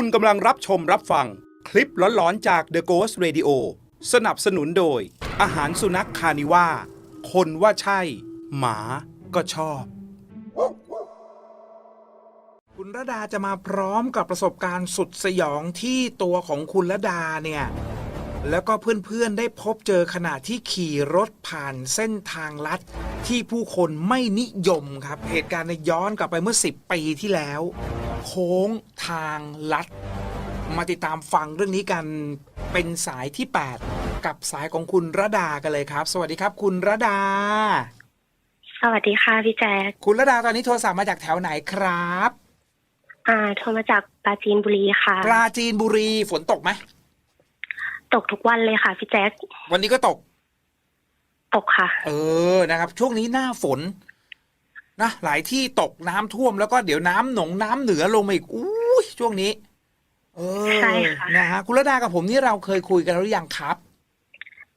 คุณกำลังรับชมรับฟัง คลิปหลอนๆจาก The Ghost Radio สนับสนุนโดย อาหารสุนัขคานิว่า คนว่าใช่ หมาก็ชอบ คุณระดาจะมาพร้อมกับประสบการณ์สุดสยองที่ตัวของคุณระดาเนี่ย แล้วก็เพื่อนๆได้พบเจอขณะที่ขี่รถผ่านเส้นทางลัด ที่ผู้คนไม่นิยมครับ เหตุการณ์ในยย้อนกลับไปเมื่อ 10 ปีที่แล้ว โค้งทางลัด มาติดตามฟังเรื่องนี้กันเป็นสายที่ 8 กับสายของคุณระดากันเลยครับ สวัสดีครับ คุณระดา สวัสดีค่ะพี่แจ๊คคุณระดาตอนนี้โทรศัพท์มาจากแถวไหนครับ อ่าโทรมาจากปราจีนบุรีค่ะ ปราจีนบุรีฝนตกไหม ตกทุกวันเลยค่ะพี่แจ๊ควันนี้ก็ตก ตกค่ะ เออนะครับ ช่วงนี้หน้าฝนนะหลายที่ตกน้ำท่วมแล้วก็เดี๋ยวน้ำหนองน้ำเหนือลงมาอีกอุ้ยช่วงนี้ เออใช่ค่ะนะฮะคุณระดากับผมนี่เราเคยคุยกันแล้วหรือยังครับ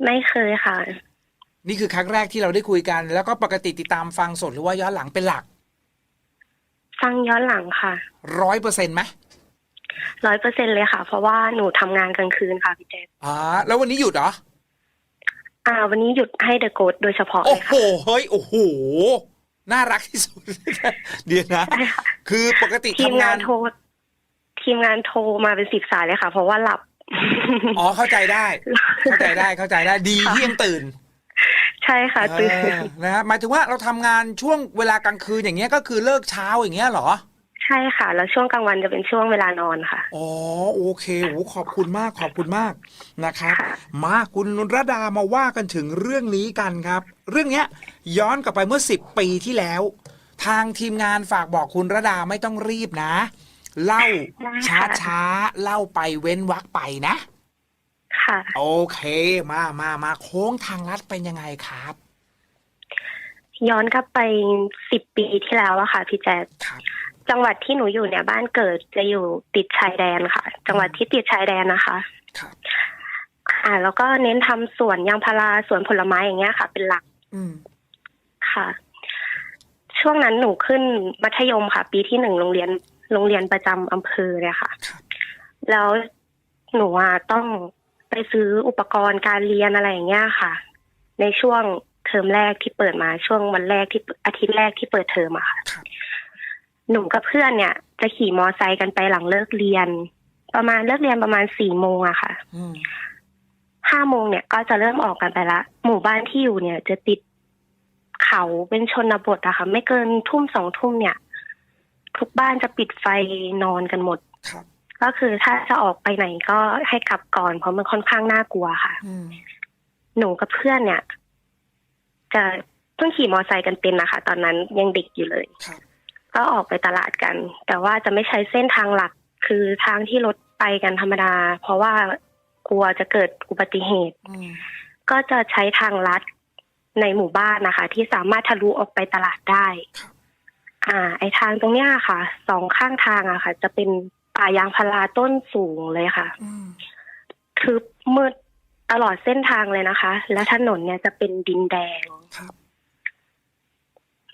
ไม่เคยค่ะ นี่คือครั้งแรกที่เราได้คุยกัน แล้วก็ปกติติดตามฟังสดหรือว่าย้อนหลังเป็นหลัก ฟังย้อนหลังค่ะร้อยเปอร์เซ็นต์ไหม ร้อยเปอร์เซ็นเลยค่ะ เพราะว่าหนูทำงานกลางคืนค่ะพี่แจ๊คอ่าแล้ววันนี้หยุดเหรอ อ่า วันนี้หยุดให้เดอะโกดโดยเฉพาะเลโอ้ยโหค่ะเฮ้ยโอ้โหน่ารักที่สุด เดี๋ยวนะ ใช่ค่ะคือปกติทีมทำงางานนโทรทีมงานโทรมาเป็นสิบสายเลยค่ะ เพราะว่าหลับ อ๋อเข้าใจได้ เข้าใจได้เข้าใจได้ดีค่ะ ที่ยังตื่นใช่ค่ะตื่นเออนะฮะหมายถึงว่าเราทำงานช่วงเวลากลางคืนอย่างเงี้ยก็คือเลิกเช้าอย่างเงี้ยเหรอใช่ค่ะ แล้วช่วงกลางวันจะเป็นช่วงเวลานอนค่ะ อ๋อโอเคโอ้ขอบคุณมากขอบคุณมากนะครับค่ะมาคุณระดามาว่ากันถึงเรื่องนี้กันครับ เรื่องเนี้ย ย้อนกลับไปเมื่อ10ปีที่แล้ว ทางทีมงานฝากบอกคุณระดาไม่ต้องรีบนะ เล่าได้ช้าค่ะช้าๆเล่าไปเว้นวักไปนะ ค่ะ โอเคมามามาโค้งทางลัดเป็นยังไงครับย้อนกลับไปสิบปีที่แล้วอะค่ะ พี่แจ๊คครับ จังหวัดที่หนูอยู่เนี่ยบ้านเกิดจะอยู่ติดชายแดนค่ะ จังหวัดที่ติดชายแดนนะคะครับอ่า แล้วก็เน้นทำสวนยางพาราสวนผลไม้อย่างเงี้ยค่ะ เป็นหลัก อืมค่ะ ช่วงนั้นหนูขึ้นมัธยมค่ะ ปีที่หนึ่งโรงเรียนโรงเรียนประจำอำเภอเลยค่ะครับแล้วหนูอะต้องไปซื้ออุปกรณ์การเรียนอะไรอย่างเงี้ยค่ะ ในช่วงเทอมแรกที่เปิดมาช่วงวันแรกที่อาทิตย์แรกที่เปิดเทอมอะค่ะครับ หนูกับเพื่อนเนี่ย จะขี่มอไซค์กันไปหลังเลิกเรียน ประมาณเลิกเรียนประมาณสี่โมงอะค่ะอืมห้าโมงเนี่ยก็จะเริ่มออกกันไปละ หมู่บ้านที่อยู่เนี่ย จะติดเขาเป็นชนบทอะค่ะ ไม่เกินทุ่มสองทุ่มเนี่ย ทุกบ้านจะปิดไฟนอนกันหมดครับก็คือถ้าจะออกไปไหนก็ให้กลับก่อนเพราะมันค่อนข้างน่ากลัวค่ะอืมหนูกับเพื่อนเนี่ย จะเพิ่งขี่มอไซค์กันเป็นนะคะตอนนั้นยังเด็กอยู่เลยครับ ก็ออกไปตลาดกัน แต่ว่าจะไม่ใช้เส้นทางหลักคือทางที่รถไปกันธรรมดา เพราะว่ากลัวจะเกิดอุบัติเหตุอืมก็จะใช้ทางลัดในหมู่บ้านนะคะ ที่สามารถทะลุออกไปตลาดได้ครับอ่า ไอทางตรงเนี้ยค่ะสองข้างทางอะค่ะ จะเป็นป่ายางพาราต้นสูงเลยค่ะอืมทึบมืดตลอดเส้นทางเลยนะคะ และถนนเนี่ยจะเป็นดินแดงครับ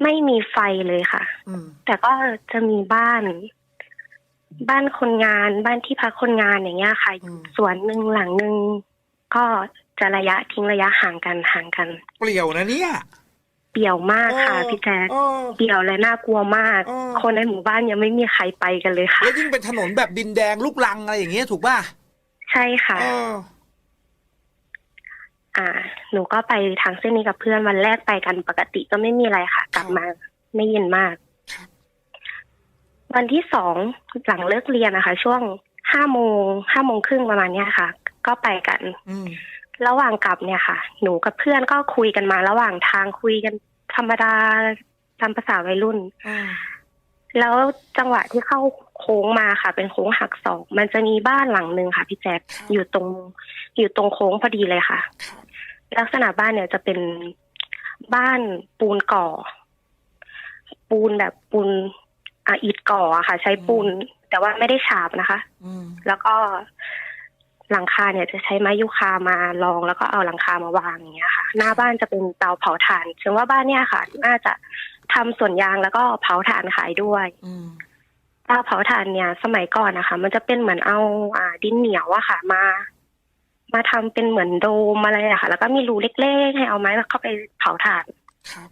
ไม่มีไฟเลยค่ะอืมแต่ก็จะมีบ้าน บ้านคนงาน บ้านที่พักคนงานอย่างเงี้ยค่ะอืมสวนหนึ่งหลังหนึ่งก็จะระยะทิ้งระยะห่างกันห่างกัน เปลี่ยวนะเนี่ยเปี่ยวมากค่ะเออพี่แจ๊คเออเปี่ยวและน่ากลัวมากเออคนในหมู่บ้านยังไม่มีใครไปกันเลยค่ะ แล้วยิ่งเป็นถนนแบบดินแดงลูกลังอะไรอย่างเงี้ยถูกป่ะ ใช่ค่ะเอออ่า หนูก็ไปทางเส้นนี้กับเพื่อนวันแรกไปกันปกติก็ไม่มีอะไรค่ะ กลับมาไม่เย็นมากครับวันที่สองหลังเลิกเรียนนะคะ ช่วงห้าโมงห้าโมงครึ่งประมาณเนี้ยค่ะ ก็ไปกันอืมระหว่างกลับเนี่ยค่ะ หนูกับเพื่อนก็คุยกันมา ระหว่างทางคุยกันธรรมดาตามภาษาวัยรุ่นอืมแล้วจังหวะที่เข้าโค้งมาค่ะ เป็นโค้งหักศอกมันจะมีบ้านหลังหนึ่งค่ะ พี่แจ๊คอยู่ตรงอยู่ตรงโค้งพอดีเลยค่ะครับ ลักษณะบ้านเนี่ยจะเป็นบ้านปูนก่อ ปูนแบบปูนอะอิฐก่ออะค่ะ ใช้ปูน แต่ว่าไม่ได้ฉาบนะคะอืมแล้วก็หลังคาเนี่ยจะใช้ไม้ยูคามารองแล้วก็เอาหลังคามาวางอย่างเงี้ยค่ะ หน้าบ้านจะเป็นเตาเผาถ่านถึงว่าบ้านเนี่ยค่ะ น่าจะทำสวนยางแล้วก็เผาถ่านขายด้วยอืมเตาเผาถ่านเนี่ย สมัยก่อนนะคะ มันจะเป็นเหมือนเอาอ่าดินเหนียวอะค่ะ มา มาทำเป็นเหมือนโดมอะไรอะค่ะ แล้วก็มีรูเล็กๆให้เอาไม้เข้าไปเผาถ่านครับ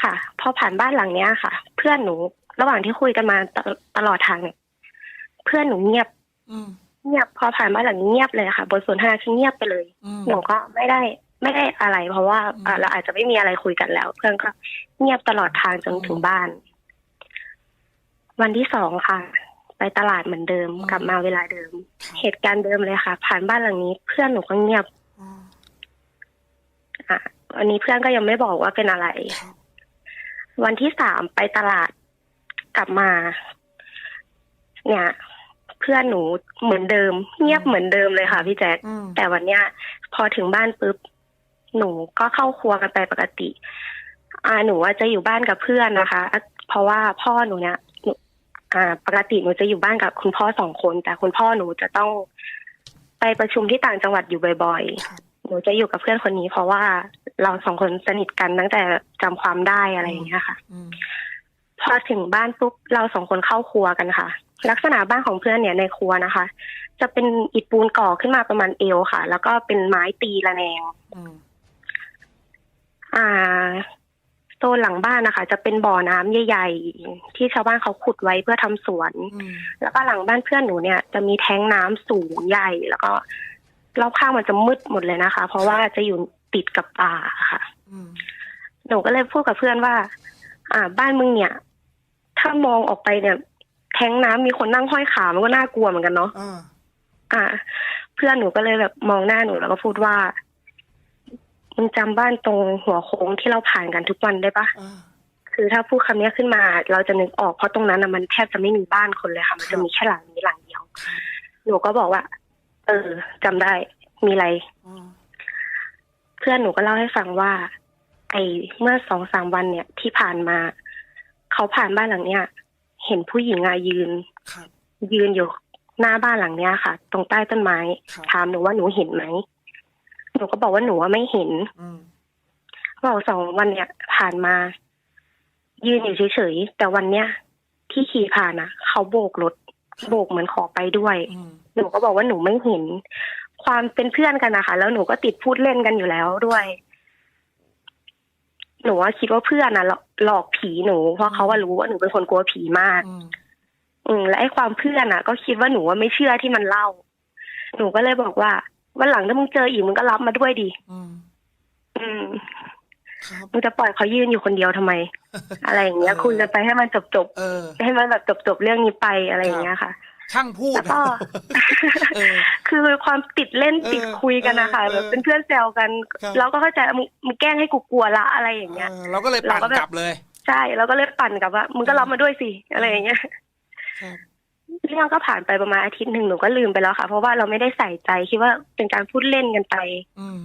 ค่ะ พอผ่านบ้านหลังเนี้ยค่ะ เพื่อนหนูระหว่างที่คุยกันมาตลตลอดทางเนี่ยเพื่อนหนูเงียบอืมเงียบพอผ่านบ้านหลังนี้เงียบเลยค่ะบทสนทนาคือเงียบไปเลยอืมหนูก็ไม่ได้ไม่ได้อะไร เพราะว่าอืมอ่าเราอาจจะไม่มีอะไรคุยกันแล้ว เพื่อนก็เงียบตลอดทางจนถึงบ้าน วันที่สองค่ะ ไปตลาดเหมือนเดิม กลับมาเวลาเดิมครับเหตุการณ์เดิมเลยค่ะ ผ่านบ้านหลังนี้ เพื่อนหนูก็เงียบอ๋ออะวันนี้เพื่อนก็ยังไม่บอกว่าเป็นอะไรครับวันที่สามไปตลาดกลับมา เนี่ย เพื่อนหนูเหมือนเดิม เงียบเหมือนเดิมเลยค่ะพี่แจ๊คอืมแต่วันเนี้ย พอถึงบ้านปุ๊บหนูก็เข้าครัวกันไปปกติ อ่าหนูว่าจะอยู่บ้านกับเพื่อนนะคะอะเพราะว่าพ่อหนูเนี่ยหนู อ่าปกติหนูจะอยู่บ้านกับคุณพ่อสองคน แต่คุณพ่อหนูจะต้องไปประชุมที่ต่างจังหวัดอยู่บ่อยครับๆหนูจะอยู่กับเพื่อนคนนี้ เพราะว่าเราสองคนสนิทกันตั้งแต่จำความได้อะไรอย่างเงี้ยค่ะอืมพอถึงบ้านปุ๊บเราสองคนเข้าครัวกันค่ะ ลักษณะบ้านของเพื่อนเนี่ยในครัวนะคะ จะเป็นอิฐปูนก่อขึ้นมาประมาณเอวค่ะ แล้วก็เป็นไม้ตีระแนงอืมอ่า โซนหลังบ้านนะคะ จะเป็นบ่อน้ำใหญ่ๆ ที่ชาวบ้านเขาขุดไว้เพื่อทำสวนอืมแล้วก็หลังบ้านเพื่อนหนูเนี่ย จะมีแท้งน้ำสูงใหญ่ แล้วก็รอบข้างมันจะมืดหมดเลยนะคะ เพราะว่าจะอยู่ติดกับป่าค่ะอืมหนูก็เลยพูดกับเพื่อนว่า อ่า บ้านมึงเนี่ย ถ้ามองออกไปเนี่ย แท้งน้ำมีคนนั่งห้อยขามันก็น่ากลัวเหมือนกันเนาะอ่าอ่าเพื่อนหนูก็เลยแบบมองหน้าหนูแล้วก็พูดว่า มึงจำบ้านตรงหัวโค้งที่เราผ่านกันทุกวันได้ปะอ่าคือถ้าพูดคำนี้ขึ้นมา เราจะนึกออกเพราะตรงนั้นนะมันแทบจะไม่มีบ้านคนเลยค่ะ มันครัจะบมีแค่หลังนี้หลังเดียว หนูก็บอกว่า เออจำได้มีอะไรอ่าเพื่อนหนูก็เล่าให้ฟังว่า ไอ้เมื่อสองสามวันเนี่ย ที่ผ่านมา เขาผ่านบ้านหลังเนี้ยเห็นผู้หญิงอะยืนครับยืนอยู่หน้าบ้านหลังเนี้ยค่ะ ตรงใต้ต้นไม้ครับถามหนูว่าหนูเห็นไหม หนูก็บอกว่าหนูว่าไม่เห็นอืมเขาบอกสองวันเนี่ยผ่านมา ยืนอยู่เฉยๆแต่วันเนี้ยที่ขี่ผ่านอะเขาโบกรถโบกเหมือนขอไปด้วยอืมหนูก็บอกว่าหนูไม่เห็น ความเป็นเพื่อนกันนะคะแล้วหนูก็ติดพูดเล่นกันอยู่แล้วด้วย หนูว่าคิดว่าเพื่อนน่ะหลอกหลอกผีหนู เพราะเขาว่ารู้ว่าหนูเป็นคนกลัวผีมาก อืมอืมและไอ้ความเพื่อนน่ะ ก็คิดว่าหนูว่าไม่เชื่อที่มันเล่า หนูก็เลยบอกว่า วันหลังถ้ามึงเจออีกมึงก็รับมาด้วยดิอืมอืมครับ มึงจะปล่อยเขายืนอยู่คนเดียวทำไม อะไรอย่างเงี้ยเออ คุยกันไปให้มันจบจบเออ ๆให้มันแบบจบจบๆเรื่องนี้ไปอะไรอย่างเงี้ยค่ะ ช่างพูด แล้วก็ เออ คือความติดเล่นเออติดคุยกันนะคะเออแบบเป็นเพื่อนแซวกัน ครับ เราก็เข้าใจมึงมึงแกล้งให้กูกลัวละอะไรอย่างเงี้ย เออเราก็เลยปั่นเราก็แบบ กลับเลย ใช่เราก็เลยปั่นกับว่ามึงก็รับมาด้วยสิอะไรอย่างเงี้ย ครับ เรื่องก็ผ่านไปประมาณอาทิตย์หนึ่งหนูก็ลืมไปแล้วค่ะ เพราะว่าเราไม่ได้ใส่ใจคิดว่าเป็นการพูดเล่นกันไป อืม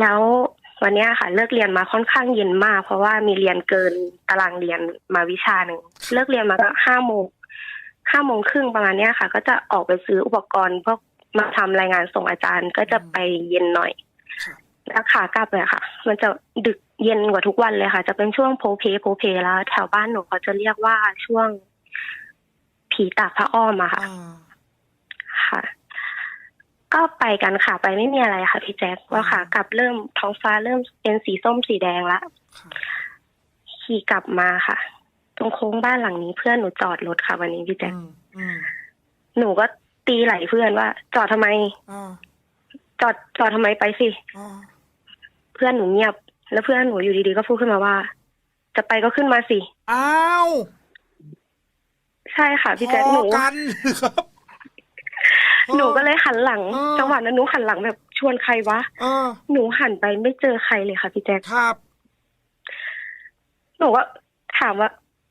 แล้ววันเนี้ยค่ะ เลิกเรียนมาค่อนข้างเย็นมาก เพราะว่ามีเรียนเกินตารางเรียนมาวิชาหนึ่งเลิกเรียนมาก็ห้าโมงห้าโมงครึ่งประมาณเนี้ยค่ะ ก็จะออกไปซื้ออุปกรณ์พวกมาทำรายงานส่งอาจารย์ก็จะไปเย็นหน่อยครับแล้วขากลับเลยค่ะ มันจะดึกเย็นกว่าทุกวันเลยค่ะ จะเป็นช่วงโพเพโพเพแล้ว แถวบ้านหนูเขาจะเรียกว่าช่วง ผีตากพระอ้อมอะค่ะอ่าค่ะ ก็ไปกันค่ะไปไม่มีอะไรค่ะพี่แจ๊คว่าค่ะ กลับเริ่มท้องฟ้าเริ่มเป็นสีส้มสีแดงละครับขี่กลับมาค่ะ ตรงโค้งบ้านหลังนี้เพื่อนหนูจอดรถค่ะ วันนี้พี่แจ๊คอืมอืมหนูก็ตีไหลเพื่อนว่า จอดทำไมอ่าจอดจอดทำไมไปสิอ่าเพื่อนหนูเงียบ แล้วเพื่อนหนูอยู่ดีๆก็พูดขึ้นมาว่า จะไปก็ขึ้นมาสิอ้าว ใช่ค่ะพี่แจ๊คพอหนู กันครับ หนูก็เลยหันหลัง เออ จังหวะนั้นหนูหันหลังแบบชวนใครวะ เออหนูหันไปไม่เจอใครเลยค่ะพี่แจ๊คครับหนูก็ถามว่า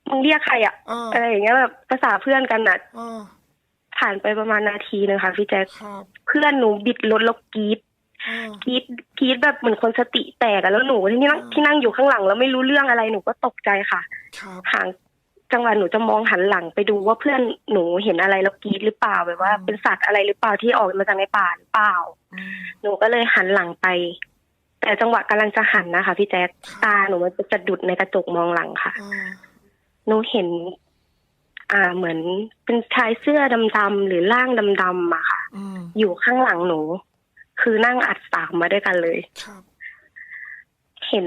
มึงเรียกใครอะเอออะไรอย่างเงี้ยแบบภาษาเพื่อนกันน่ะ เออผ่านไปประมาณนาทีหนึงค่ะพี่แจ๊คครับเพื่อนหนูบิดรถแล้วกรีดเออ กรีดกรีดแบบเหมือนคนสติแตกอะแล้วหนูที่นั่งอ่าที่นั่งอยู่ข้างหลังแล้วไม่รู้เรื่องอะไรหนูก็ตกใจค่ะ ครับห่าง จังหวะหนูจะมองหันหลังไปดูว่าเพื่อนหนูเห็นอะไรแล้วกรีดหรือเปล่าแบบว่า เป็นสัตว์อะไรหรือเปล่าที่ออกมาจากในป่าหรือเปล่าอืมหนูก็เลยหันหลังไป แต่จังหวะกำลังจะหันนะคะพี่แจ๊คตาหนูมันจะดุดในกระจกมองหลังค่ะอ่าหนูเห็น อ่าเหมือนเป็นชายเสื้อดำๆหรือร่างดำๆอะค่ะอืมอยู่ข้างหลังหนู คือนั่งอัดปากมาด้วยกันเลยครับเห็น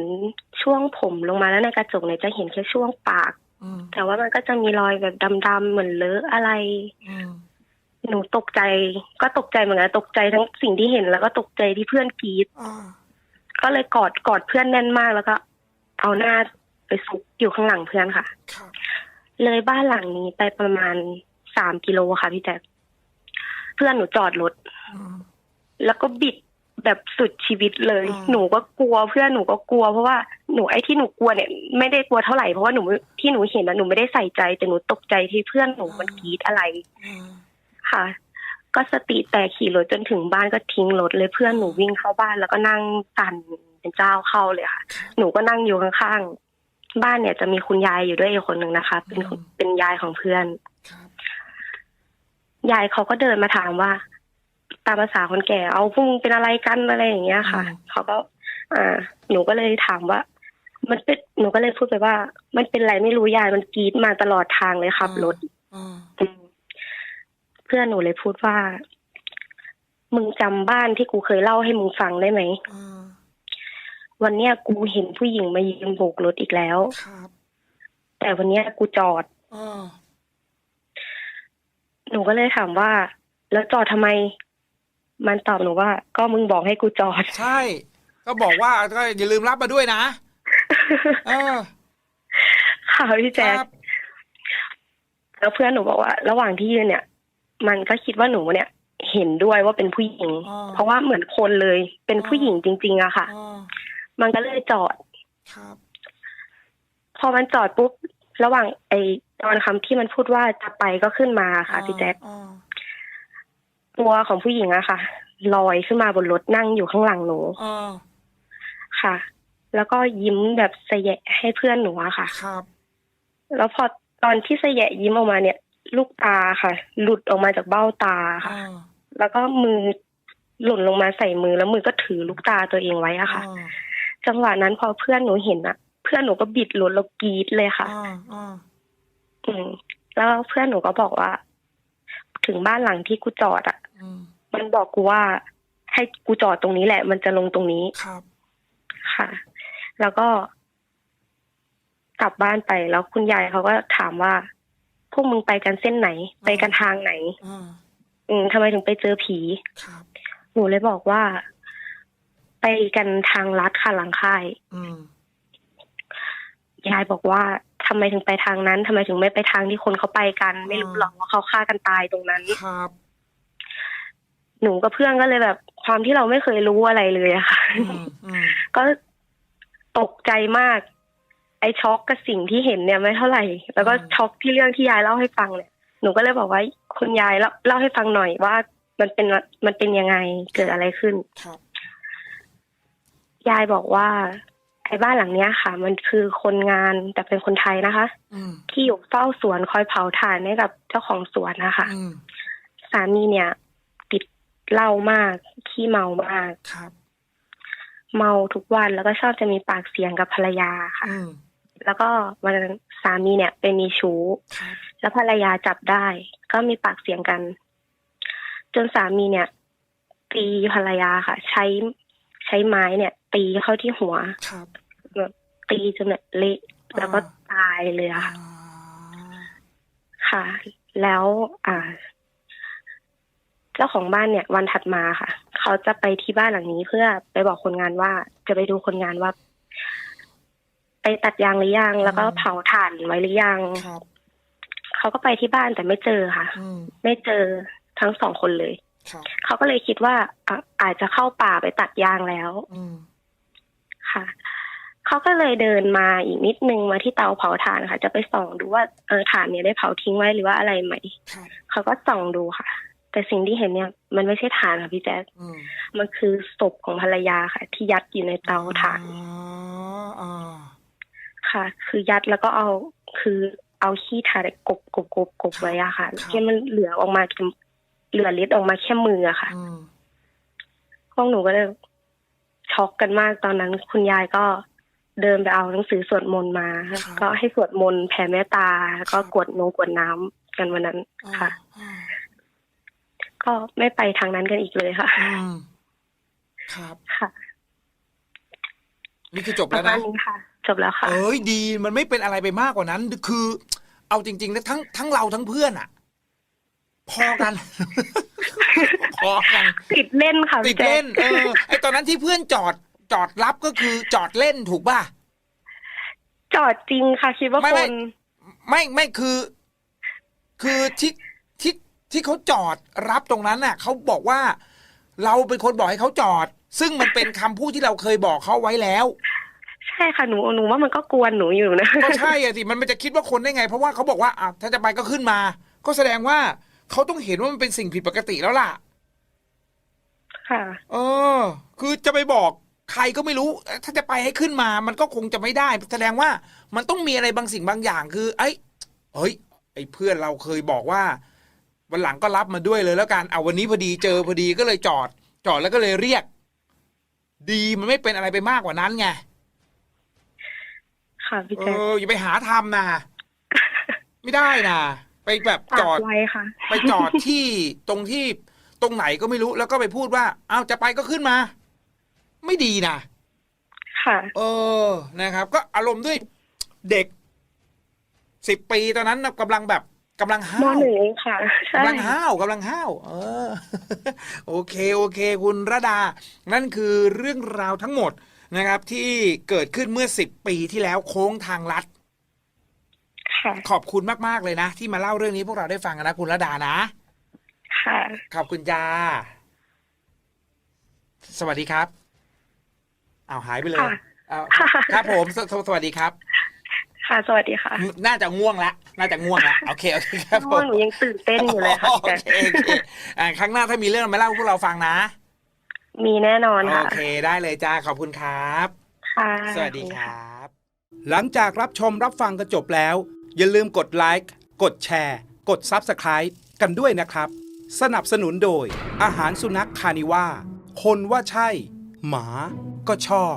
ช่วงผมลงมาแล้วในกระจกเนี่ยจะเห็นแค่ช่วงปากอืม แต่ว่ามันก็จะมีรอยแบบดำๆเหมือนเลอะอะไรอืมหนูตกใจ ก็ตกใจเหมือนกันตกใจทั้งสิ่งที่เห็นแล้วก็ตกใจที่เพื่อนกรีดอ่าก็เลยกอดกอดเพื่อนแน่นมากแล้วก็ เอาหน้าไปซุกอยู่ข้างหลังเพื่อนค่ะครับเลยบ้านหลังนี้ไปประมาณสามกิโลค่ะพี่แจ๊คเพื่อนหนูจอดรถอืมแล้วก็บิด แบบสุดชีวิตเลยอ่าหนูก็กลัวเพื่อนหนูก็กลัว เพราะว่าหนูไอ้ที่หนูกลัวเนี่ย ไม่ได้กลัวเท่าไหร่เพราะว่าหนูที่หนูเห็นนะหนูไม่ได้ใส่ใจแต่หนูตกใจที่เพื่อนหนูมันกรีดอะไรอืมค่ะ ก็สติแตกขี่รถจนถึงบ้านก็ทิ้งรถเลยเพื่อนหนูวิ่งเข้าบ้านแล้วก็นั่งสั่นเป็นเจ้าเข้าเลยค่ะ หนูก็นั่งอยู่ข้างๆบ้านเนี่ยจะมีคุณยายอยู่ด้วยอีกคนหนึ่งนะคะ เป็นคนเป็นยายของเพื่อนครับยายเขาก็เดินมาถามว่า ตามภาษาคนแก่ เอาพวกมึงเป็นอะไรกันอะไรอย่างเงี้ยค่ะ เขาก็ อ่า หนูก็เลยถามว่า มันเป็นหนูก็เลยพูดไปว่า มันเป็นไรไม่รู้ยายมันกรีดมาตลอดทางเลยขับรถอ่าอืมเพื่อนหนูเลยพูดว่า มึงจำบ้านที่กูเคยเล่าให้มึงฟังได้ไหมอ่าวันเนี้ยกูเห็นผู้หญิงมายืนโบกรถอีกแล้วครับแต่วันเนี้ยกูจอดอ่าหนูก็เลยถามว่า แล้วจอดทำไม มันตอบหนูว่า ก็มึงบอกให้กูจอด ใช่ ก็บอกว่าก็อย่าลืมรับมาด้วยนะเออค่ะพี่คแจ๊ครับแล้วเพื่อนหนูบอกว่า ระหว่างที่ยืนเนี่ย มันก็คิดว่าหนูเนี่ย เห็นด้วยว่าเป็นผู้หญิงอ่าเพราะว่าเหมือนคนเลยเป็นผู้หญิงจริง ๆอะค่ะอ่ามันก็เลยจอดครับพอมันจอดปุ๊บ ระหว่างไอ้ตอนคำที่มันพูดว่าจะไปก็ขึ้นมาค่ะพี่แจ๊คอ่า ตัวของผู้หญิงอะค่ะลอยขึ้นมาบนรถนั่งอยู่ข้างหลังหนูอ่าค่ะ แล้วก็ยิ้มแบบเสยะให้เพื่อนหนูอะค่ะ ครับ แล้วพอตอนที่เสยะยิ้มออกมาเนี่ย ลูกตาค่ะ หลุดออกมาจากเบ้าตาค่ะอ่าแล้วก็มือหล่นลงมาใส่มือแล้วมือก็ถือลูกตาตัวเองไว้อะค่ะอ่าจังหวะนั้นพอเพื่อนหนูเห็นอะเพื่อนหนูก็บิดรถแล้วกรีดเลยค่ะอ่าอ่าอืม แล้วเพื่อนหนูก็บอกว่า ถึงบ้านหลังที่กูจอดอะอื มมันบอกกูว่า ให้กูจอดตรงนี้แหละ มันจะลงตรงนี้ครับ ค่ะ แล้วก็ กลับบ้านไปแล้วคุณยายเขาก็ถามว่า พวกมึงไปกันเส้นไหน ไปกันทางไหนอ่าอืมทำไมถึงไปเจอผีครับหนูเลยบอกว่า ไปกันทางลัดค่ะหลังค่ายอืมยายบอกว่าทำไมถึงไปทางนั้นทำไมถึงไม่ไปทางที่คนเขาไปกัน ไม่รู้หรอกว่าเขาฆ่ากันตายตรงนั้นครับ หนูกับเพื่อนก็เลยแบบความที่เราไม่เคยรู้อะไรเลยอะค่ะอืมอืมก็ตกใจมาก ไอ้ช็อกกับสิ่งที่เห็นเนี่ยไม่เท่าไหร่ แล้วก็ช็อกที่เรื่องที่ยายเล่าให้ฟังเนี่ย หนูก็เลยบอกว่าคุณยายเล่าเล่าให้ฟังหน่อยว่ามันเป็นมันเป็นยังไงเกิดอะไรขึ้นครับยายบอกว่าไอ้บ้านหลังเนี้ยค่ะ มันคือคนงานแต่เป็นคนไทยนะคะอืมที่อยู่เฝ้าสวนคอยเผาถ่านให้กับเจ้าของสวนนะคะอืมสามีเนี่ยติด เหล้ามาก ขี้เมามากครับ เมาทุกวันแล้วก็ชอบจะมีปากเสียงกับภรรยาค่ะอืมแล้วก็วันนั้นสามีเนี่ยไปมีชู้ครับแล้วภรรยาจับได้ ก็มีปากเสียงกัน จนสามีเนี่ย ตีภรรยาค่ะ ใช้ใช้ไม้เนี่ย ตีเข้าที่หัวครับแบบตีจนแบบเละแล้วก็ตายเลยอะอ่าค่ะค่ะ แล้ว อ่า เจ้าของบ้านเนี่ยวันถัดมาค่ะ เขาจะไปที่บ้านหลังนี้เพื่อไปบอกคนงานว่าจะไปดูคนงานว่า ไปตัดยางหรือยังแล้วก็เผาถ่านไว้หรือยังครับเขาก็ไปที่บ้านแต่ไม่เจอค่ะอืมไม่เจอทั้งสองคนเลยครับเขาก็เลยคิดว่าอะอาจจะเข้าป่าไปตัดยางแล้วอืมค่ะเขาก็เลยเดินมาอีกนิดนึงมาที่เตาเผาถ่านค่ะ จะไปส่องดูว่าเออถ่านเนี่ยได้เผาทิ้งไว้หรือว่าอะไรไหมครับเขาก็ส่องดูค่ะ แต่สิ่งที่เห็นเนี่ยมันไม่ใช่ถ่านค่ะพี่แจ๊คอืมมันคือศพของภรรยาค่ะ ที่ยัดอยู่ในเตาถ่านอ๋ออ่าค่ะ คือยัดแล้วก็เอาคือเอาขี้ถ่านกบกบกบกบไว้อะค่ะที่มันเหลือออกมาเหลือเล็ดออกมาแค่มืออะค่ะอืมพวกหนูก็เลยช็อกกันมากตอนนั้น คุณยายก็เดินไปเอาหนังสือสวดมนต์มาครับก็ให้สวดมนต์แผ่เมตตาแล้วก็ครับกรวดนงกรวดน้ำกันวันนั้นค่ะอ่า ก็ไม่ไปทางนั้นกันอีกเลยค่ะอืมครับ ค่ะ นี่คือจบปแล้วระมานะณนี้ค่ะ จบแล้วค่ะ เอ้ยดีมันไม่เป็นอะไรไปมากกว่านั้น คือ เอาจริงๆนะทั้งทั้งเราทั้งเพื่อนอะพอกัน พอกัน ติดเล่นค่ะติดพี่แจ๊คเล่น เออ ไอตอนนั้นที่เพื่อนจอดจอดรับก็คือจอดเล่นถูกป่ะ จอดจริงค่ะ คิดว่าไม่คไม่นไม่ไม่คือ คือที่ ที่ที่เขาจอดรับตรงนั้นน่ะเขาบอกว่า เราเป็นคนบอกให้เขาจอด ซึ่งมันเป็นคำพูดที่เราเคยบอกเขาไว้แล้ว ใช่ค่ะหนูหนูว่ามันก็กวนหนูอยู่นะ ก็ใช่อะสิมันมันจะคิดว่าคนได้ไง เพราะว่าเขาบอกว่าอะถ้าจะไปก็ขึ้นมา ก็แสดงว่าเขาต้องเห็นว่ามันเป็นสิ่งผิดปกติแล้วล่ะ ค่ะ เออ คือจะไปบอกใครก็ไม่รู้ถ้าจะไปให้ขึ้นมา มันก็คงจะไม่ได้ แสดงว่ามันต้องมีอะไรบางสิ่งบางอย่าง คือ ไอ้เฮ้ย ไอ้เพื่อนเราเคยบอกว่า วันหลังก็รับมาด้วยเลยแล้วกันเอาวันนี้พอดีเจอพอดีก็เลยจอด จอดแล้วก็เลยเรียก ดีมันไม่เป็นอะไรไปมากกว่านั้นไงค่ะพี่เอแจ๊คออย่าไปหาทำนะไม่ได้นะไปแบบปาจกอดไว้ค่ะ ไปจอดที่ตรงที่ตรงไหนก็ไม่รู้แล้วก็ไปพูดว่า เอาจะไปก็ขึ้นมา ไม่ดีนะ ค่ะ เออ นะครับ ก็อารมณ์ด้วยเด็กสิบปีตอนนั้นน่ะกำลังแบบ กำลังมห้าวหนึ่งเองค่ะ ใช่กำลังห้าวกำลังห้าวเออ โอเคโอเค คุณระดา นั่นคือเรื่องราวทั้งหมดนะครับ ที่เกิดขึ้นเมื่อสิบปีที่แล้วโค้งทางลัด ค่ะ ขอบคุณมาก ๆ เลยนะ ที่มาเล่าเรื่องนี้พวกเราได้ฟังกันนะ คุณระดานะ ค่ะ ขอบคุณจ้า สวัสดีครับ เอาวหายไปเลยค่ะ เอาครับผมสสสวัสดีครับค่ะ สวัสดีค่ะ น่าจะง่วงละ น่าจะง่วงละ โอเค โอเคครับเพผราะว่ามหนูยังตื่นเต้นอยู่เลยค่ะโอพี่แจ๊คเคโอเคอ่าครั้งหน้าถ้ามีเรื่องมาเล่าให้พวกเราฟังนะ มีแน่นอนโอค่ะเค ได้เลยจ้า ขอบคุณครับ ค่ะ สวัสดีครับ หลังจากรับชมรับฟังกันจบแล้ว อย่าลืมกดไลค์ กดแชร์ กด Subscribe กันด้วยนะครับ สนับสนุนโดย อาหารสุนัขคานิว่า คนว่าใช่ หมาก็ชอบ